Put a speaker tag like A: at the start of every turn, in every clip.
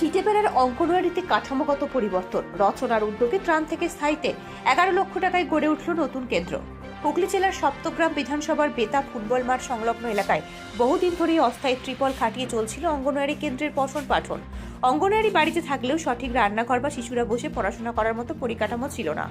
A: চিটেবেড়ার অঙ্গনওয়াড়িতে কাঠামোগত পরিবর্তন। রচনার উদ্যোগে ত্রাণ থেকে স্থায়ীতে এগারো লক্ষ টাকায় গড়ে উঠল নতুন কেন্দ্র। হুগলি জেলার সপ্তগ্রাম বিধানসভার বেতা ফুটবল মাঠ সংলগ্ন এলাকায় বহুদিন ধরেই অস্থায়ী ত্রিপল খাটিয়ে চলছিল অঙ্গনওয়াড়ি কেন্দ্রের পঠন পাঠন। অঙ্গনওয়াড়ি বাড়িতে থাকলেও সঠিক রান্নাঘর বা শিশুরা বসে পড়াশোনা করার মতো পরিকাঠামো ছিল না।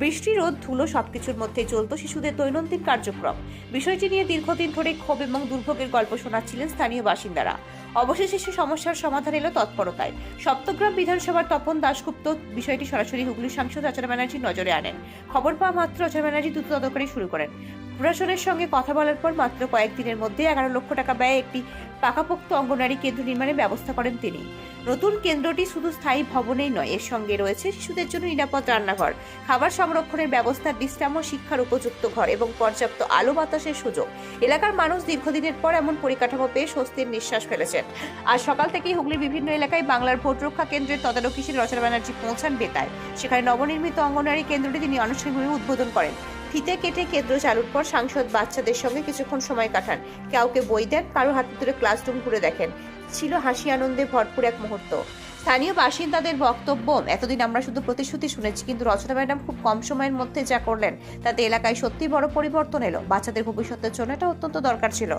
A: বৃষ্টি, রোদ, ধুলো সবকিছুর মধ্যে চলত শিশুদের দৈনন্দিন কার্যক্রম। বিষয়টি নিয়ে দীর্ঘদিন ধরে ক্ষোভ এবং দুর্ভোগের গল্প শোনাচ্ছিলেন স্থানীয় বাসিন্দারা। অবশেষে সে সমস্যার সমাধান এলো তৎপরতায়। সপ্তগ্রাম বিধানসভার তপন দাশগুপ্ত বিষয়টি সরাসরি হুগলি সাংসদ রচনা ব্যানার্জির নজরে আনেন। খবর পাওয়া মাত্র রচনা ব্যানার্জি দ্রুত তদন্তকারী শুরু করেন। প্রশাসনের সঙ্গে কথা বলার পর মাত্র কয়েকদিনের মধ্যে এগারো লক্ষ টাকা ব্যয়ে একটি পাকাপোক্ত অঙ্গনারী কেন্দ্র নির্মাণের ব্যবস্থা করেন তিনি। নতুন কেন্দ্রটি শুধু স্থায়ী ভবনেই নয়, এর সঙ্গে রয়েছে শিশুদের জন্য নিরাপদ রান্নাঘর, খাবার সংরক্ষণের ব্যবস্থা, বিশ্রাম ও শিক্ষার উপযুক্ত ঘর এবং পর্যাপ্ত আলো বাতাসের সুযোগ। এলাকার মানুষ দীর্ঘদিনের পর এমন পরিকাঠামো পেয়ে স্বস্তির নিঃশ্বাস ফেলেছেন। আজ সকাল থেকেই হুগলির বিভিন্ন এলাকায় বাংলার ভোট রক্ষা কেন্দ্রের তদারকি রচনা ব্যানার্জি পৌঁছান বেতায়। সেখানে নবনির্মিত অঙ্গনওয়াড়ি কেন্দ্রটি তিনি আনুষ্ঠানিকভাবে উদ্বোধন করেন। ফিতে কেটে কেন্দ্র চালুর পর সাংসদ বাচ্চাদের সঙ্গে কিছুক্ষণ সময় কাটান। কাউকে বই দেন, কারও হাতে ধরে ক্লাসরুম ঘুরে দেখেন। ছিল হাসি আনন্দে ভরপুর এক মুহূর্ত। স্থানীয় বাসিন্দাদের বক্তব্য, এতদিন আমরা শুধু প্রতিশ্রুতি শুনেছি, কিন্তু রচনা ম্যাডাম খুব কম সময়ের মধ্যে যা করলেন, তাতে এলাকায় সত্যি বড় পরিবর্তন এলো। বাচ্চাদের ভবিষ্যতের জন্য এটা অত্যন্ত দরকার ছিল।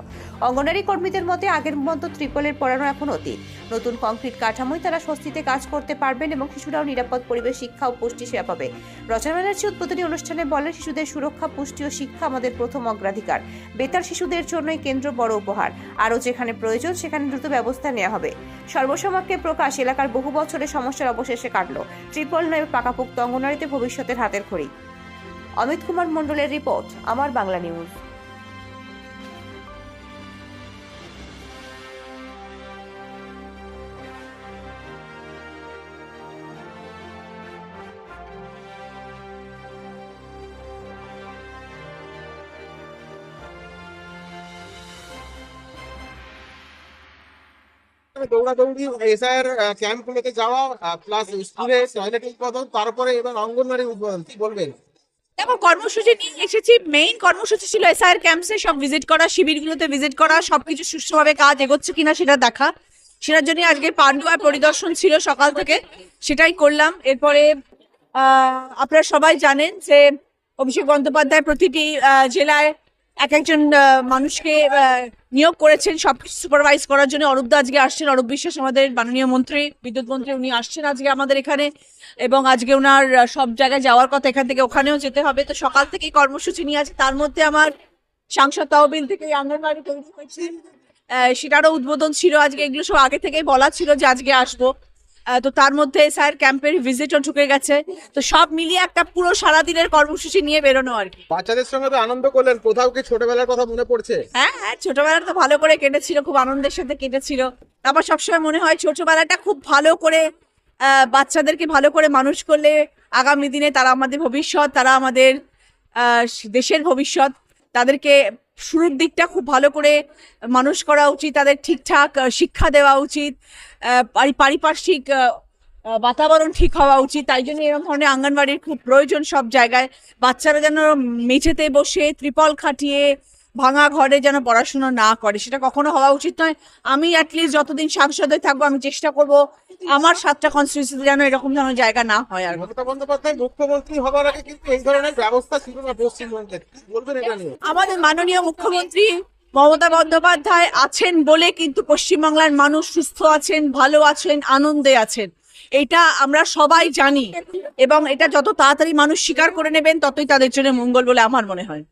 A: অঙ্গনারী কর্মীদের মতে আগের মতো ত্রিপলের পড়ানো এখন অতীত। নতুন কংক্রিট কাঠামোয় তারা স্বস্তিতে কাজ করতে পারবেন এবং শিশুরাও নিরাপদ পরিবেশ, শিক্ষা ও পুষ্টি সেবা পাবে। রচনা ব্যানার্জি উদ্বোধনী অনুষ্ঠানে বলেন, শিশুদের সুরক্ষা, পুষ্টি ও শিক্ষা আমাদের প্রথম অগ্রাধিকার। বেতার শিশুদের জন্যই কেন্দ্র বড় উপহার। আরও যেখানে প্রয়োজন, সেখানে দ্রুত ব্যবস্থা নেওয়া হবে। সর্বসমাক্ষে প্রকাশ, এলাকার বহু বছরের সমস্যার অবশেষে কাটল। ট্রিপল নয় পাকাপোক্ত অঙ্গনারীতে ভবিষ্যতের হাতের খড়ি। অমিত কুমার মণ্ডলের রিপোর্ট, আমার বাংলা নিউজ।
B: দৌড়াদৌড়ি এসআইয়ের ক্যাম্পগুলোতে যাওয়া প্লাস স্কুলে টয়লেট উদ্বোধন তারপরে এবার অঙ্গনওয়াড়ি উদ্বোধন কি বলবেন?
C: দেখো কর্মসূচি নিয়ে এসেছি মেইন কর্মসূচি ছিল এসআইআর ক্যাম্পসে সব ভিজিট করা, শিবিরগুলোতে ভিজিট করা, সবকিছু সুষ্ঠুভাবে কাজ এগোচ্ছে কিনা সেটা দেখা। সেটার জন্য আজকে পান্ডুয়া পরিদর্শন ছিল সকাল থেকে, সেটাই করলাম। এরপরে আপনারা সবাই জানেন যে অভিষেক বন্দ্যোপাধ্যায় প্রতিটি জেলায় এক একজন মানুষকে নিয়োগ করেছেন, সবকিছু সুপারভাইজ করার জন্য। অরূপদা আজকে আসছেন, অরূপ বিশ্বাস আমাদের মাননীয় মন্ত্রী, বিদ্যুৎ মন্ত্রী, উনি আসছেন আজকে আমাদের এখানে। এবং আজকে ওনার সব জায়গায় যাওয়ার কথা এখান থেকে ওখানেও যেতে হবে। তো সকাল থেকেই কর্মসূচি নিয়ে আছে। তার মধ্যে আমার সাংসদ তহবিল থেকে আঙ্গনবাড়ি তৈরি হয়েছে। সেটারও উদ্বোধন ছিল আজকে। এগুলো সব আগে থেকেই বলা ছিল যে আজকে আসব। তো তার মধ্যে স্যার ক্যাম্পের ভিজিটও ঢুকে গেছে। তো সব মিলিয়ে একটা পুরো সারাদিনের কর্মসূচি নিয়ে বেরোনো আর কি।
B: বাচ্চাদের সঙ্গে তো আনন্দ করলেন। কোথাও কি ছোটবেলার কথা মনে পড়ছে?
C: হ্যাঁ হ্যাঁ ছোটবেলা তো ভালো করে কেটেছিল খুব আনন্দের সাথে কেটেছিল। আবার সবসময় মনে হয় ছোটবেলাটা খুব ভালো করে বাচ্চাদেরকে ভালো করে মানুষ করলে আগামী দিনে তারা আমাদের ভবিষ্যৎ তারা আমাদের দেশের ভবিষ্যৎ তাদেরকে শুরুর দিকটা খুব ভালো করে মানুষ করা উচিত, তাদের ঠিকঠাক শিক্ষা দেওয়া উচিত পারি- পারিপার্শ্বিক বাতাবরণ ঠিক হওয়া উচিত। তাই জন্য এরকম ধরনের আঙ্গনবাড়ির খুব প্রয়োজন সব জায়গায়। বাচ্চারা যেন মেঝেতে বসে ত্রিপল খাটিয়ে ভাঙা ঘরে যেন পড়াশোনা না করে, সেটা কখনো হওয়া উচিত নয়। আমি অ্যাটলিস্ট যতদিন সাংসদ থাকব, আমি চেষ্টা করব আমার সাতটা কনস্টিটিউন্সিতে যেন এরকম ধরনের জায়গা না হয় আর
B: মমতা বন্দ্যোপাধ্যায় মুখ্যমন্ত্রী হবার আগে কিন্তু এই ধরনের ব্যবস্থা ছিল না পশ্চিমবঙ্গে। বলবেন এটা নিয়ে।
C: আমাদের মাননীয় মুখ্যমন্ত্রী মমতা বন্দ্যোপাধ্যায় আছেন বলে কিন্তু পশ্চিমবাংলার মানুষ সুস্থ আছেন ভালো আছেন আনন্দে আছেন। এটা আমরা সবাই জানি এবং এটা যত তাড়াতাড়ি মানুষ স্বীকার করে নেবেন ততই তাদের জন্য মঙ্গল বলে আমার মনে হয়।